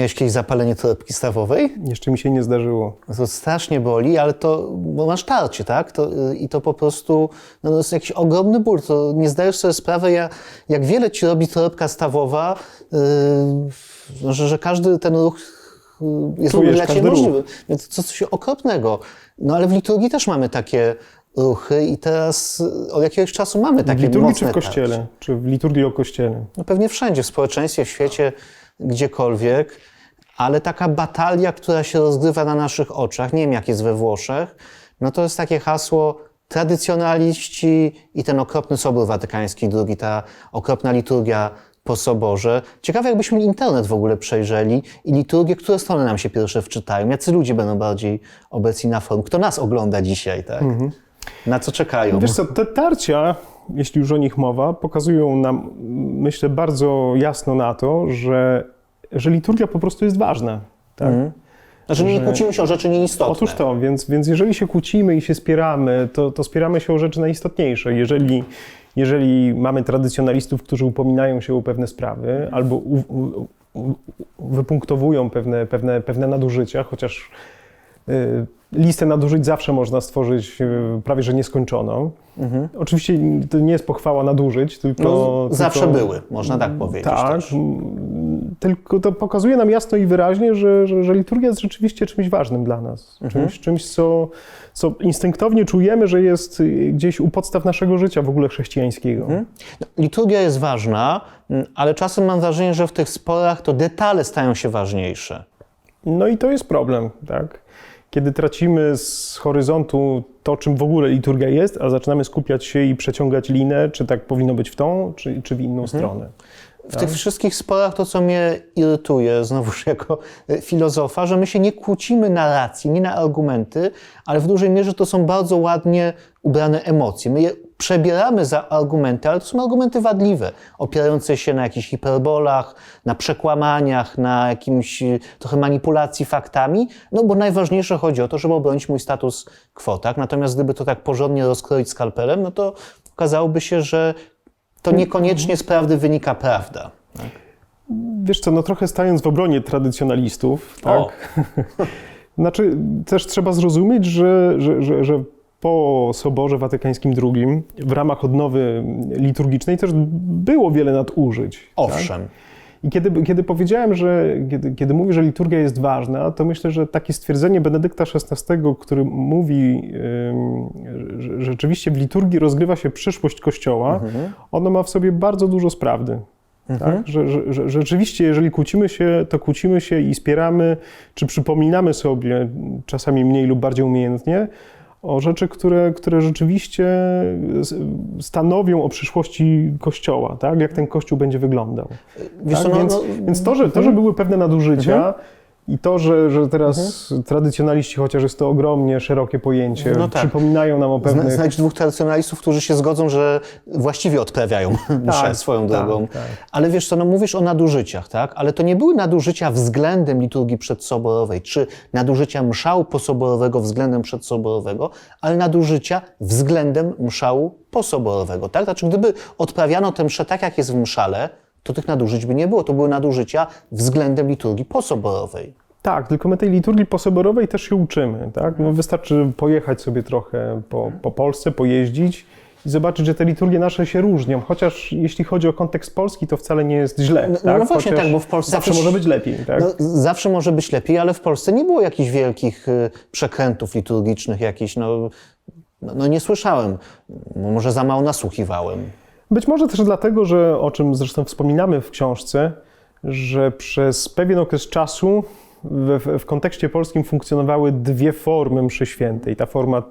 Miałeś kiedyś zapalenie torebki stawowej? Jeszcze mi się nie zdarzyło. To strasznie boli, ale to, bo masz tarcie, tak? To, y, I to po prostu, no to jest jakiś ogromny ból. To nie zdajesz sobie sprawy, jak, jak wiele ci robi torebka stawowa, yy, że, że każdy ten ruch yy, jest w ogóle Czujesz dla ciebie możliwy. Więc to coś okropnego. No ale w liturgii też mamy takie ruchy i teraz y, od jakiegoś czasu mamy W takie liturgii mocne czy w kościele? tarcie. Czy w liturgii o kościele? No pewnie wszędzie, w społeczeństwie, w świecie, gdziekolwiek, ale taka batalia, która się rozgrywa na naszych oczach, nie wiem jak jest we Włoszech, no to jest takie hasło tradycjonaliści i ten okropny Sobór Watykański II, ta okropna liturgia po Soborze. Ciekawe, jakbyśmy internet w ogóle przejrzeli i liturgię, które strony nam się pierwsze wczytają, jacy ludzie będą bardziej obecni na forum, kto nas ogląda dzisiaj, tak? Na co czekają? Wiesz co, te tarcia, jeśli już o nich mowa, pokazują nam, myślę, bardzo jasno na to, że, że liturgia po prostu jest ważna. Tak? Znaczy, nie kłócimy się o rzeczy nieistotne. Otóż to, więc, więc jeżeli się kłócimy i się spieramy, to, to spieramy się o rzeczy najistotniejsze. Jeżeli, jeżeli mamy tradycjonalistów, którzy upominają się o pewne sprawy albo u, u, u, wypunktowują pewne, pewne, pewne nadużycia, chociaż y, listę nadużyć zawsze można stworzyć y, prawie że nieskończoną. Oczywiście to nie jest pochwała nadużyć, tylko... No, zawsze tylko, były, można tak powiedzieć Tak, też. tylko to pokazuje nam jasno i wyraźnie, że, że, że liturgia jest rzeczywiście czymś ważnym dla nas. Mhm. Czymś, czymś co, co instynktownie czujemy, że jest y, gdzieś u podstaw naszego życia w ogóle chrześcijańskiego. No, Liturgia jest ważna, ale czasem mam wrażenie, że w tych sporach to detale stają się ważniejsze. No i to jest problem, tak? Kiedy tracimy z horyzontu to, czym w ogóle liturgia jest, a zaczynamy skupiać się i przeciągać linę, czy tak powinno być w tą, czy, czy w inną stronę. W tych wszystkich sporach to, co mnie irytuje, znowuż jako e, filozofa, że my się nie kłócimy na racji, nie na argumenty, ale w dużej mierze to są bardzo ładnie ubrane emocje. My je przebieramy za argumenty, ale to są argumenty wadliwe, opierające się na jakichś hiperbolach, na przekłamaniach, na jakimś e, trochę manipulacji faktami, no bo najważniejsze chodzi o to, żeby obronić mój status quo, tak? Natomiast gdyby to tak porządnie rozkroić skalpelem, no to okazałoby się, że to niekoniecznie z prawdy wynika prawda. Wiesz co, no trochę stając w obronie tradycjonalistów, tak? znaczy, też trzeba zrozumieć, że, że, że, że po Soborze Watykańskim II w ramach odnowy liturgicznej też było wiele nadużyć. Owszem. I kiedy, kiedy powiedziałem, że kiedy, kiedy mówię, że liturgia jest ważna, to myślę, że takie stwierdzenie Benedykta XVI, który mówi, że rzeczywiście w liturgii rozgrywa się przyszłość Kościoła, ono ma w sobie bardzo dużo sprawdy. Tak? Że, że, że rzeczywiście, jeżeli kłócimy się, to kłócimy się i spieramy, czy przypominamy sobie, czasami mniej lub bardziej umiejętnie, o rzeczy, które, które rzeczywiście stanowią o przyszłości Kościoła, tak? jak ten Kościół będzie wyglądał. Tak? no, więc, no, Mhm. więc to, że, to, że były pewne nadużycia i to, że, że teraz tradycjonaliści, chociaż jest to ogromnie szerokie pojęcie, No tak. przypominają nam o pewnych... znajdź dwóch tradycjonalistów, którzy się zgodzą, że właściwie odprawiają mszę swoją tak, drogą. tak. Ale wiesz co, no mówisz o nadużyciach, tak? Ale to nie były nadużycia względem liturgii przedsoborowej, czy nadużycia mszału posoborowego względem przedsoborowego, ale nadużycia względem mszału posoborowego, tak? Znaczy, gdyby odprawiano tę mszę tak, jak jest w mszale, to tych nadużyć by nie było. To były nadużycia względem liturgii posoborowej. Tak, tylko my tej liturgii posoborowej też się uczymy. Tak? No wystarczy pojechać sobie trochę po, po Polsce, pojeździć i zobaczyć, że te liturgie nasze się różnią. Chociaż jeśli chodzi o kontekst polski, to wcale nie jest źle. No- tak? no właśnie Chociaż tak, bo w Polsce Zawsze może być lepiej. Tak? No, zawsze może być lepiej, ale w Polsce nie było jakichś wielkich y, przekrętów liturgicznych, jakichś, no, no, no nie słyszałem, No, może za mało nasłuchiwałem. Być może też dlatego, że o czym zresztą wspominamy w książce, że przez pewien okres czasu w, w, kontekście polskim funkcjonowały dwie formy mszy świętej. Ta forma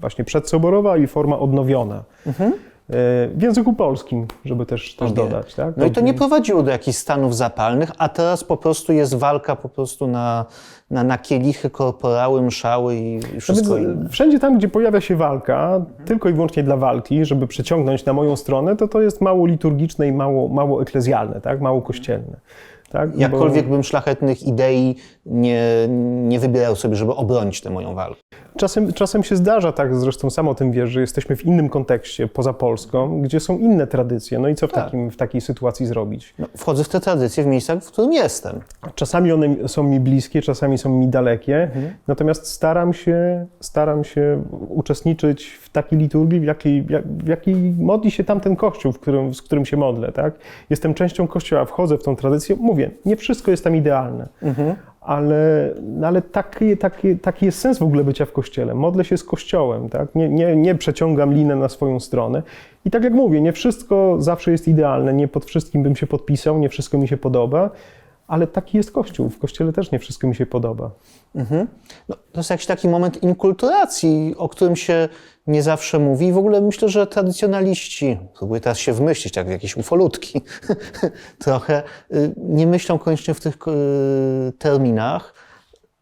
właśnie przedsoborowa i forma odnowiona. Mhm. E, W języku polskim, żeby też, też dodać. Tak? No i to nie prowadziło do jakichś stanów zapalnych, a teraz po prostu jest walka po prostu na, na, na kielichy, korporały, mszały i, i No wszystko więc inne. Wszędzie tam, gdzie pojawia się walka, tylko i wyłącznie dla walki, żeby przeciągnąć na moją stronę, to to jest mało liturgiczne i mało, mało eklezjalne, tak? mało kościelne. Tak? Bo- Jakkolwiek bym szlachetnych idei nie, nie wybierał sobie, żeby obronić tę moją walkę. Czasem, czasem się zdarza tak, zresztą sam o tym wiesz, że jesteśmy w innym kontekście, poza Polską, gdzie są inne tradycje. No i co w, Tak. takim, w takiej sytuacji zrobić? No, wchodzę w te tradycje w miejscach, w którym jestem. Czasami one są mi bliskie, czasami są mi dalekie, natomiast staram się, staram się uczestniczyć w takiej liturgii, w jakiej, jak- w jakiej modli się tamten kościół, w którym, z którym się modlę. Tak? Jestem częścią kościoła, wchodzę w tą tradycję. Mówię, nie wszystko jest tam idealne, ale, no ale taki, taki, taki jest sens w ogóle bycia w kościele. Modlę się z kościołem, tak? nie, nie, nie przeciągam linę na swoją stronę. I tak jak mówię, nie wszystko zawsze jest idealne, nie pod wszystkim bym się podpisał, nie wszystko mi się podoba, ale taki jest Kościół. W Kościele też nie wszystko mi się podoba. No, to jest jakiś taki moment inkulturacji, o którym się nie zawsze mówi. I w ogóle myślę, że tradycjonaliści, próbuję teraz się wmyślić, jak jakieś ufolutki, trochę, y, nie myślą koniecznie w tych y, terminach.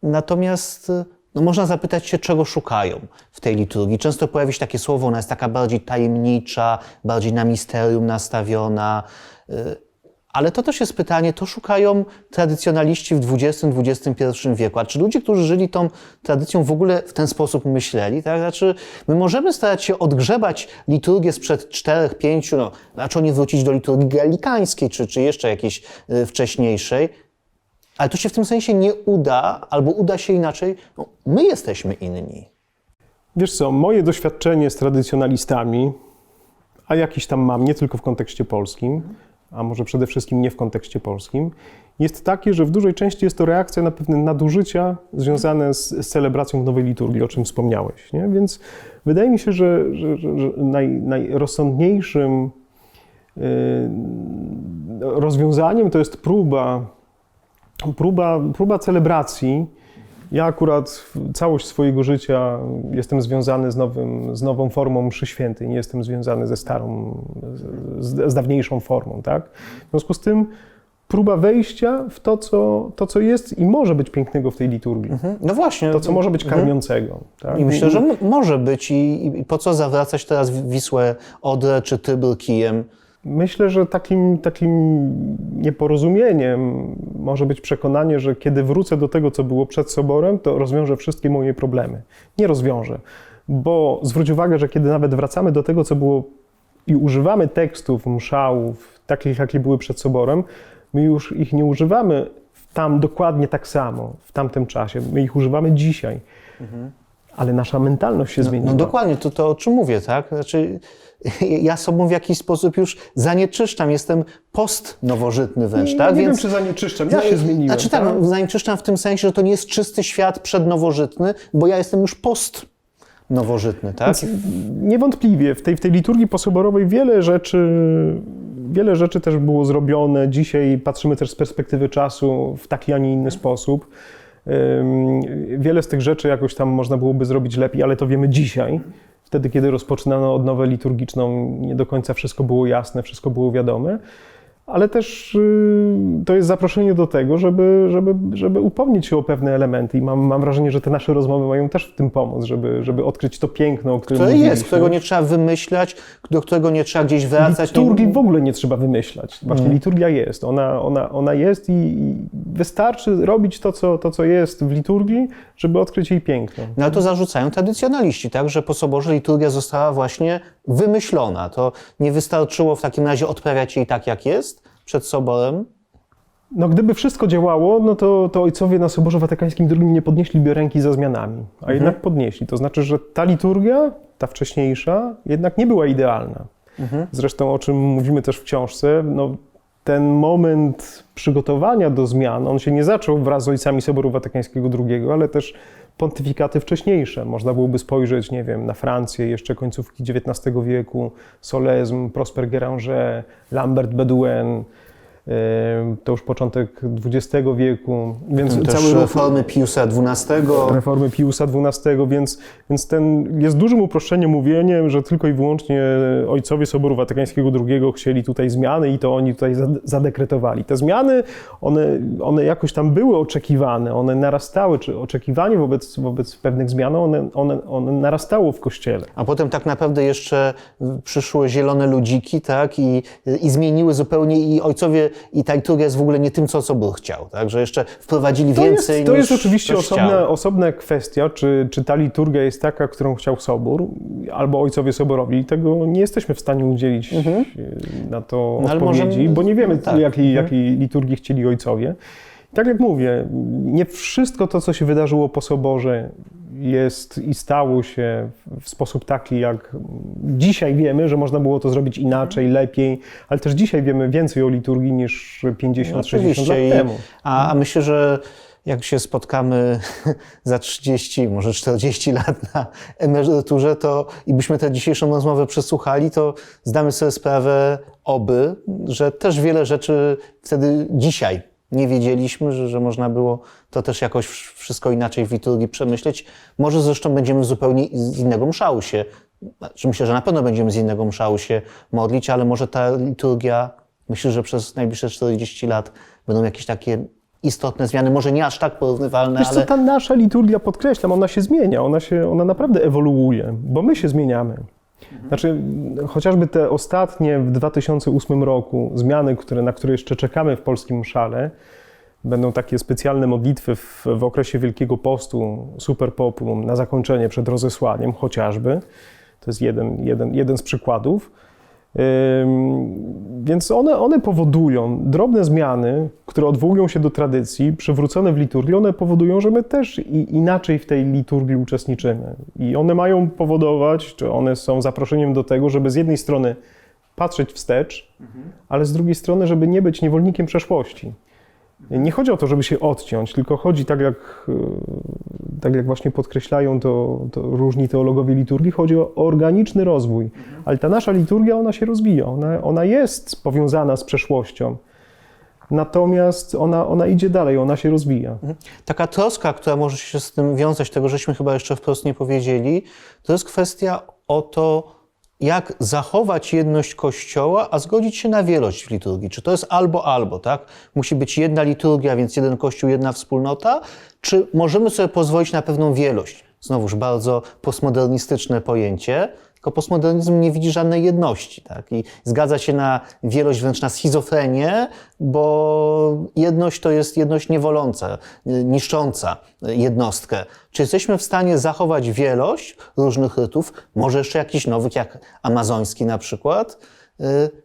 Natomiast y, no, można zapytać się, czego szukają w tej liturgii. Często pojawi się takie słowo, ona jest taka bardziej tajemnicza, bardziej na misterium nastawiona. Ale to też jest pytanie, to szukają tradycjonaliści w XX-XXI wieku. A czy ludzie, którzy żyli tą tradycją, w ogóle w ten sposób myśleli? Tak? Znaczy, my możemy starać się odgrzebać liturgię sprzed czterech, pięciu, no, raczej nie wrócić do liturgii galikańskiej, czy, czy jeszcze jakiejś y, wcześniejszej, ale to się w tym sensie nie uda, albo uda się inaczej. No, my jesteśmy inni. Wiesz co, moje doświadczenie z tradycjonalistami, a jakiś tam mam, nie tylko w kontekście polskim, a może przede wszystkim nie w kontekście polskim, jest takie, że w dużej części jest to reakcja na pewne nadużycia związane z, z celebracją nowej liturgii, o czym wspomniałeś. Nie? Więc wydaje mi się, że, że, że, naj, najrozsądniejszym yy, rozwiązaniem to jest próba, próba, próba celebracji. Ja akurat całość swojego życia jestem związany z, nowym, z nową formą mszy świętej, nie jestem związany ze starą, z, z dawniejszą formą, tak? W związku z tym próba wejścia w to co, to, co jest i może być pięknego w tej liturgii. No właśnie. To, co może być karmiącego. Tak? I myślę, że m- może być. I, I po co zawracać teraz Wisłę Odrę czy Tybr kijem? Myślę, że takim, takim nieporozumieniem może być przekonanie, że kiedy wrócę do tego, co było przed soborem, to rozwiążę wszystkie moje problemy. Nie rozwiążę, bo zwróć uwagę, że kiedy nawet wracamy do tego, co było i używamy tekstów, mszałów, takich, jakie były przed soborem, my już ich nie używamy tam dokładnie tak samo, w tamtym czasie. My ich używamy dzisiaj. Ale nasza mentalność się zmieniła. No dokładnie, to, to o czym mówię, tak? Znaczy, ja sobą w jakiś sposób już zanieczyszczam, jestem postnowożytny wręcz, nie, tak? nie wiem, czy zanieczyszczam. Ja się zmieniłem. Znaczy tak, tak? no, zanieczyszczam w tym sensie, że to nie jest czysty świat przednowożytny, bo ja jestem już postnowożytny, tak? Niewątpliwie w tej, w tej liturgii posoborowej wiele rzeczy, wiele rzeczy też było zrobione. Dzisiaj patrzymy też z perspektywy czasu w taki, a nie inny sposób. Wiele z tych rzeczy jakoś tam można byłoby zrobić lepiej, ale to wiemy dzisiaj. Wtedy, kiedy rozpoczynano odnowę liturgiczną, nie do końca wszystko było jasne, wszystko było wiadome. Ale też y, to jest zaproszenie do tego, żeby, żeby, żeby upomnieć się o pewne elementy. I mam, mam wrażenie, że te nasze rozmowy mają też w tym pomóc, żeby, żeby odkryć to piękno, o którym Które mówiliśmy. jest, którego nie trzeba wymyślać, do którego nie trzeba gdzieś wracać. Liturgii nie, w ogóle nie trzeba wymyślać. Właśnie liturgia jest. Ona, ona, ona jest i, i wystarczy robić to co, to, co jest w liturgii, żeby odkryć jej piękno. No ale to zarzucają tradycjonaliści, tak, że po soborze liturgia została właśnie wymyślona. To nie wystarczyło w takim razie odprawiać jej tak, jak jest przed soborem. No gdyby wszystko działało, no to, to ojcowie na Soborze Watykańskim II nie podnieśliby ręki za zmianami, a jednak podnieśli. To znaczy, że ta liturgia, ta wcześniejsza, jednak nie była idealna. Zresztą o czym mówimy też w książce, no, ten moment przygotowania do zmian, on się nie zaczął wraz z ojcami Soboru Watykańskiego II, ale też pontyfikaty wcześniejsze. Można byłoby spojrzeć, nie wiem, na Francję jeszcze końcówki XIX wieku, Solesme, Prosper Géranger, Lambert Bedouin, to już początek XX wieku, więc Też cały ruch reformy Piusa XII. reformy Piusa XII, więc, więc ten jest dużym uproszczeniem mówieniem, że tylko i wyłącznie ojcowie Soboru Watykańskiego II chcieli tutaj zmiany i to oni tutaj zade- zadekretowali. Te zmiany, one, one jakoś tam były oczekiwane, one narastały, czy oczekiwanie wobec, wobec pewnych zmian, one, one, one narastało w Kościele. A potem tak naprawdę jeszcze przyszły zielone ludziki, tak, i, i zmieniły zupełnie, i ojcowie i ta liturgia jest w ogóle nie tym, co Sobór chciał, tak? że jeszcze wprowadzili To więcej jest, to niż jest oczywiście osobna, chciał. osobna kwestia, czy, czy ta liturgia jest taka, którą chciał Sobór, albo ojcowie Soborowi. I tego nie jesteśmy w stanie udzielić e, na to No, odpowiedzi, możemy- bo nie wiemy, tak. jakiej, jakiej liturgii chcieli ojcowie. Tak jak mówię, nie wszystko to, co się wydarzyło po Soborze, jest i stało się w sposób taki, jak dzisiaj wiemy, że można było to zrobić inaczej, lepiej, ale też dzisiaj wiemy więcej o liturgii niż 50-60 lat Oczywiście. I- temu. A, a myślę, że jak się spotkamy za 30, może 40 lat na emeryturze, to i byśmy tę dzisiejszą rozmowę przesłuchali, to zdamy sobie sprawę oby, że też wiele rzeczy wtedy dzisiaj nie wiedzieliśmy, że, że można było to też jakoś wszystko inaczej w liturgii przemyśleć. Może zresztą będziemy zupełnie z innego mszału się, znaczy myślę, że na pewno będziemy z innego mszału się modlić, ale może ta liturgia, myślę, że przez najbliższe 40 lat będą jakieś takie istotne zmiany, może nie aż tak porównywalne, Wiesz ale co, ta nasza liturgia, podkreślam, ona się zmienia, ona, się, ona naprawdę ewoluuje, bo my się zmieniamy. Znaczy, chociażby te ostatnie w 2008 roku zmiany, które, na które jeszcze czekamy w polskim mszale, będą takie specjalne modlitwy w, w okresie Wielkiego Postu, Super Populum, na zakończenie przed rozesłaniem chociażby. To jest jeden, jeden, jeden z przykładów. Więc one, one powodują drobne zmiany, które odwołują się do tradycji, przywrócone w liturgii, one powodują, że my też i, inaczej w tej liturgii uczestniczymy. I one mają powodować, czy one są zaproszeniem do tego, żeby z jednej strony patrzeć wstecz, ale z drugiej strony, żeby nie być niewolnikiem przeszłości. Nie chodzi o to, żeby się odciąć, tylko chodzi, tak jak, e, tak jak właśnie podkreślają to, to różni teologowie liturgii, chodzi o organiczny rozwój. Ale ta nasza liturgia, ona się rozwija, ona, ona jest powiązana z przeszłością. Natomiast ona, ona idzie dalej, ona się rozwija. taka troska, która może się z tym wiązać, tego żeśmy chyba jeszcze wprost nie powiedzieli, to jest kwestia o to, jak zachować jedność Kościoła, a zgodzić się na wielość w liturgii. Czy to jest albo, albo, tak? Musi być jedna liturgia, więc jeden Kościół, jedna wspólnota, czy możemy sobie pozwolić na pewną wielość? Znowuż bardzo postmodernistyczne pojęcie, tylko postmodernizm nie widzi żadnej jedności, tak? I zgadza się na wielość, wręcz na schizofrenię, bo jedność to jest jedność niewoląca, y, niszcząca jednostkę. Czy jesteśmy w stanie zachować wielość różnych rytów, może jeszcze jakichś nowych, jak amazoński na przykład, y,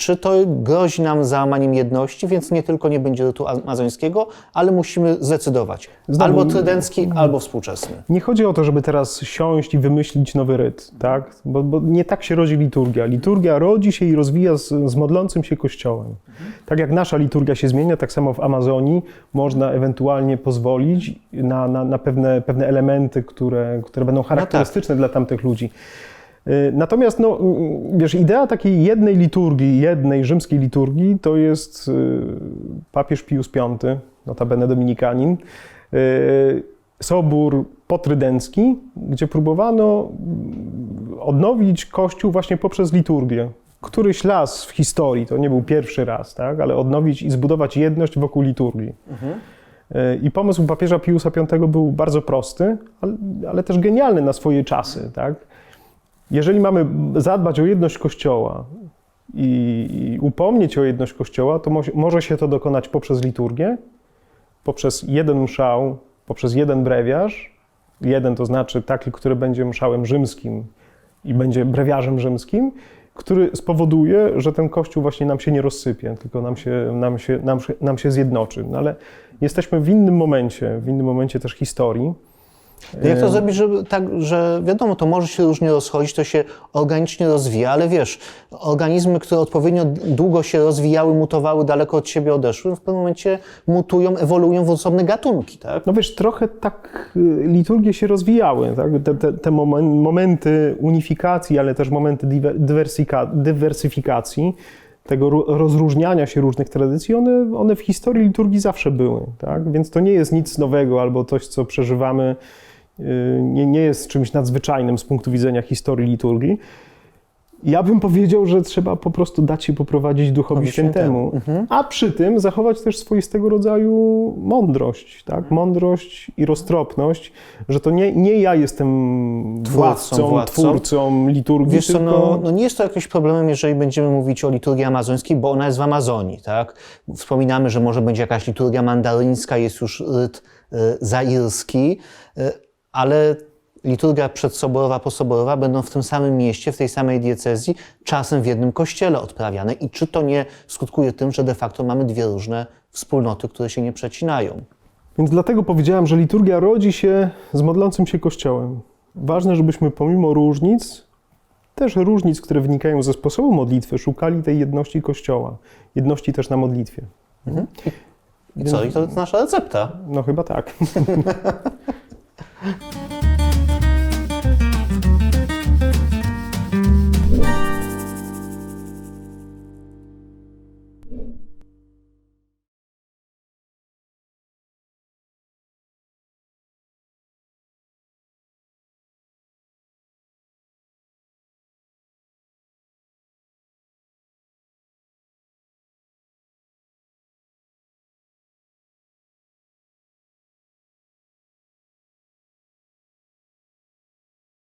czy to grozi nam załamaniem jedności, więc nie tylko nie będzie rytu amazońskiego, ale musimy zdecydować. Znowu- Albo trydencki, albo współczesny. Nie chodzi o to, żeby teraz siąść i wymyślić nowy ryt, tak? Bo, bo nie tak się rodzi liturgia. Liturgia rodzi się i rozwija z, z modlącym się Kościołem. Tak jak nasza liturgia się zmienia, tak samo w Amazonii można ewentualnie pozwolić na, na, na pewne, pewne elementy, które, które będą charakterystyczne dla tamtych ludzi. Y, Natomiast, no, y, wiesz, idea takiej jednej liturgii, jednej rzymskiej liturgii, to jest y, papież Pius V, notabene dominikanin, y, sobór potrydencki, gdzie próbowano mm, odnowić Kościół właśnie poprzez liturgię. Któryś raz w historii, to nie był pierwszy raz, tak, ale odnowić i zbudować jedność wokół liturgii. Y, I pomysł papieża Piusa V był bardzo prosty, ale, ale też genialny na swoje czasy. Tak? Jeżeli mamy zadbać o jedność Kościoła i, upomnieć o jedność Kościoła, to mo może się to dokonać poprzez liturgię, poprzez jeden mszał, poprzez jeden brewiarz. Jeden to znaczy taki, który będzie mszałem rzymskim i będzie brewiarzem rzymskim, który spowoduje, że ten Kościół właśnie nam się nie rozsypie, tylko nam się, nam się, nam się, nam się zjednoczy. No ale jesteśmy w innym momencie, w innym momencie też historii. Jak to zrobić, żeby tak, że wiadomo, to może się różnie rozchodzić, to się organicznie rozwija, ale wiesz, organizmy, które odpowiednio długo się rozwijały, mutowały, daleko od siebie odeszły, w pewnym momencie mutują, ewoluują w osobne gatunki, tak? No wiesz, trochę tak y, liturgie się rozwijały, tak? te, te, te momen- momenty unifikacji, ale też momenty dywersyfikacji, tego ro- rozróżniania się różnych tradycji, one, one w historii liturgii zawsze były, tak? więc to nie jest nic nowego albo coś, co przeżywamy, nie, nie jest czymś nadzwyczajnym z punktu widzenia historii liturgii. Ja bym powiedział, że trzeba po prostu dać się poprowadzić Duchowi Świętemu, Świętemu. a przy tym zachować też swoistego rodzaju mądrość, tak? Mądrość i roztropność, że to nie, nie ja jestem władcą, władcą. twórcą liturgii, Wiesz co, tylko... no, no nie jest to jakimś problemem, jeżeli będziemy mówić o liturgii amazońskiej, bo ona jest w Amazonii, tak? Wspominamy, że może będzie jakaś liturgia mandaryńska, jest już ryt y, zairski, y, ale liturgia przedsoborowa, posoborowa będą w tym samym mieście, w tej samej diecezji, czasem w jednym kościele odprawiane. I czy to nie skutkuje tym, że de facto mamy dwie różne wspólnoty, które się nie przecinają? Więc dlatego powiedziałem, że liturgia rodzi się z modlącym się Kościołem. Ważne, żebyśmy pomimo różnic, też różnic, które wynikają ze sposobu modlitwy, szukali tej jedności Kościoła, jedności też na modlitwie. I co? I to jest nasza recepta. No chyba tak. Huh?